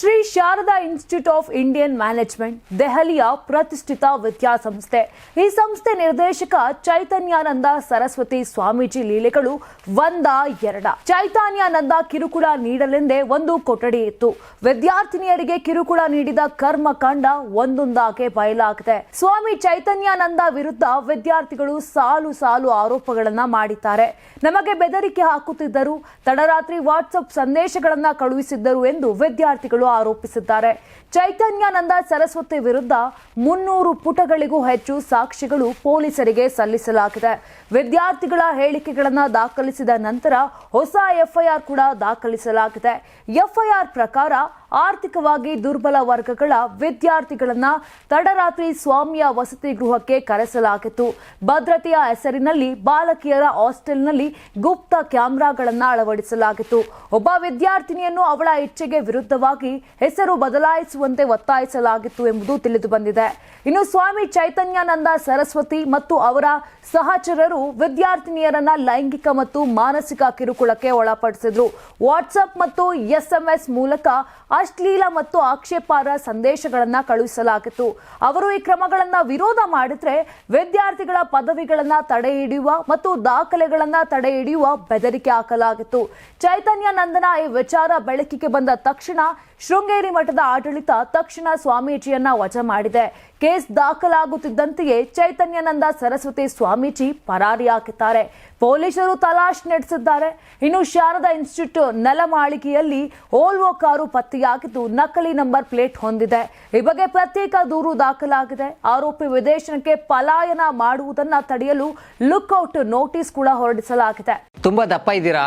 Shri Sharada institute of Indian management, ದೆಹಲಿಯ ಪ್ರತಿಷ್ಠಿತ ವಿದ್ಯಾಸಂಸ್ಥೆ. ಈ ಸಂಸ್ಥೆ ನಿರ್ದೇಶಕ ಚೈತನ್ಯಾನಂದ ಸರಸ್ವತಿ ಸ್ವಾಮೀಜಿ ಲೀಲೆಗಳು ಒಂದ, ಎರಡ. ಚೈತನ್ಯಾನಂದ ಕಿರುಕುಳ ನೀಡಲೆಂದೇ ಒಂದು ಕೊಠಡಿ ಇತ್ತು. ವಿದ್ಯಾರ್ಥಿನಿಯರಿಗೆ ಕಿರುಕುಳ ನೀಡಿದ ಕರ್ಮಕಾಂಡ ಒಂದೊಂದಾಗೆ ಬಯಲಾಗಿದೆ. ಸ್ವಾಮಿ ಚೈತನ್ಯಾನಂದ ವಿರುದ್ಧ ವಿದ್ಯಾರ್ಥಿಗಳು ಸಾಲು ಸಾಲು ಆರೋಪಗಳನ್ನ ಮಾಡಿದ್ದಾರೆ. ನಮಗೆ ಬೆದರಿಕೆ ಹಾಕುತ್ತಿದ್ದರು, ತಡರಾತ್ರಿ ವಾಟ್ಸಪ್ ಸಂದೇಶಗಳನ್ನ ಕಳುಹಿಸಿದ್ದರು ಎಂದು ವಿದ್ಯಾರ್ಥಿಗಳು ಆರೋಪಿಸಿದ್ದಾರೆ. ಚೈತನ್ಯಾನಂದ ಸರಸ್ವತಿ ವಿರುದ್ಧ ಮುನ್ನೂರು ಪುಟಗಳಿಗೂ ಹೆಚ್ಚು ಸಾಕ್ಷಿಗಳು ಪೊಲೀಸರಿಗೆ ಸಲ್ಲಿಸಲಾಗಿದೆ. ವಿದ್ಯಾರ್ಥಿಗಳ ಹೇಳಿಕೆಗಳನ್ನು ದಾಖಲಿಸಿದ ನಂತರ ಹೊಸ ಎಫ್ಐಆರ್ ಕೂಡ ದಾಖಲಿಸಲಾಗಿದೆ. ಎಫ್ಐಆರ್ ಪ್ರಕಾರ ಆರ್ಥಿಕವಾಗಿ ದುರ್ಬಲ ವರ್ಗಗಳ ವಿದ್ಯಾರ್ಥಿಗಳನ್ನ ತಡರಾತ್ರಿ ಸ್ವಾಮಿಯ ವಸತಿ ಗೃಹಕ್ಕೆ ಕರೆಸಲಾಗಿತ್ತು. ಭದ್ರತೆಯ ಹೆಸರಿನಲ್ಲಿ ಬಾಲಕಿಯರ ಹಾಸ್ಟೆಲ್ನಲ್ಲಿ ಗುಪ್ತ ಕ್ಯಾಮೆರಾಗಳನ್ನ ಅಳವಡಿಸಲಾಗಿತ್ತು. ಒಬ್ಬ ವಿದ್ಯಾರ್ಥಿನಿಯನ್ನು ಅವಳ ಇಚ್ಛೆಗೆ ವಿರುದ್ಧವಾಗಿ ಹೆಸರು ಬದಲಾಯಿಸುವಂತೆ ಒತ್ತಾಯಿಸಲಾಗಿತ್ತು ಎಂಬುದು ತಿಳಿದು ಬಂದಿದೆ. ಇನ್ನು ಸ್ವಾಮಿ ಚೈತನ್ಯಾನಂದ ಸರಸ್ವತಿ ಮತ್ತು ಅವರ ಸಹಚರರು ವಿದ್ಯಾರ್ಥಿನಿಯರನ್ನ ಲೈಂಗಿಕ ಮತ್ತು ಮಾನಸಿಕ ಕಿರುಕುಳಕ್ಕೆ ಒಳಪಡಿಸಿದ್ರು. ವಾಟ್ಸಪ್ ಮತ್ತು ಎಸ್ಎಂಎಸ್ ಮೂಲಕ ಅಶ್ಲೀಲ ಮತ್ತು ಆಕ್ಷೇಪಾರ ಸಂದೇಶಗಳನ್ನ ಕಳುಹಿಸಲಾಗಿತ್ತು. ಅವರು ಈ ಕ್ರಮಗಳನ್ನ ವಿರೋಧ ಮಾಡಿದ್ರೆ ವಿದ್ಯಾರ್ಥಿಗಳ ಪದವಿಗಳನ್ನ ತಡೆ ಹಿಡಿಯುವ ಮತ್ತು ದಾಖಲೆಗಳನ್ನ ತಡೆ ಹಿಡಿಯುವ ಬೆದರಿಕೆ ಹಾಕಲಾಗಿತ್ತು. ಚೈತನ್ಯಾನಂದನ ಈ ವಿಚಾರ ಬೆಳಕಿಗೆ ಬಂದ ತಕ್ಷಣ ಶೃಂಗೇರಿ ಮಠದ ಆಡಳಿತ ತಕ್ಷಣ ಸ್ವಾಮೀಜಿಯನ್ನ ವಜಾ ಮಾಡಿದೆ. ಕೇಸ್ ದಾಖಲಾಗುತ್ತಿದ್ದಂತೆಯೇ ಚೈತನ್ಯಾನಂದ ಸರಸ್ವತಿ ಸ್ವಾಮೀಜಿ ಪರಾರಿಯಾಗಿದ್ದಾರೆ. ಪೊಲೀಸರು ತಲಾಶ್ ನಡೆಸಿದ್ದಾರೆ. ಇನ್ನು ಶಾರದಾ ಇನ್ಸ್ಟಿಟ್ಯೂಟ್ ನೆಲಮಾಳಿಗೆಯಲ್ಲಿ ಓಲ್ವೋ ಕಾರು ಪತ್ತೆಯಾಗಿದ್ದು ನಕಲಿ ನಂಬರ್ ಪ್ಲೇಟ್ ಹೊಂದಿದೆ. ಈ ಬಗ್ಗೆ ಪ್ರತ್ಯೇಕ ದೂರು ದಾಖಲಾಗಿದೆ. ಆರೋಪಿ ವಿದೇಶಕ್ಕೆ ಪಲಾಯನ ಮಾಡುವುದನ್ನ ತಡೆಯಲು ಲುಕ್ಔಟ್ ನೋಟಿಸ್ ಕೂಡ ಹೊರಡಿಸಲಾಗಿದೆ. ತುಂಬಾ ದಪ್ಪ ಇದ್ದೀರಾ?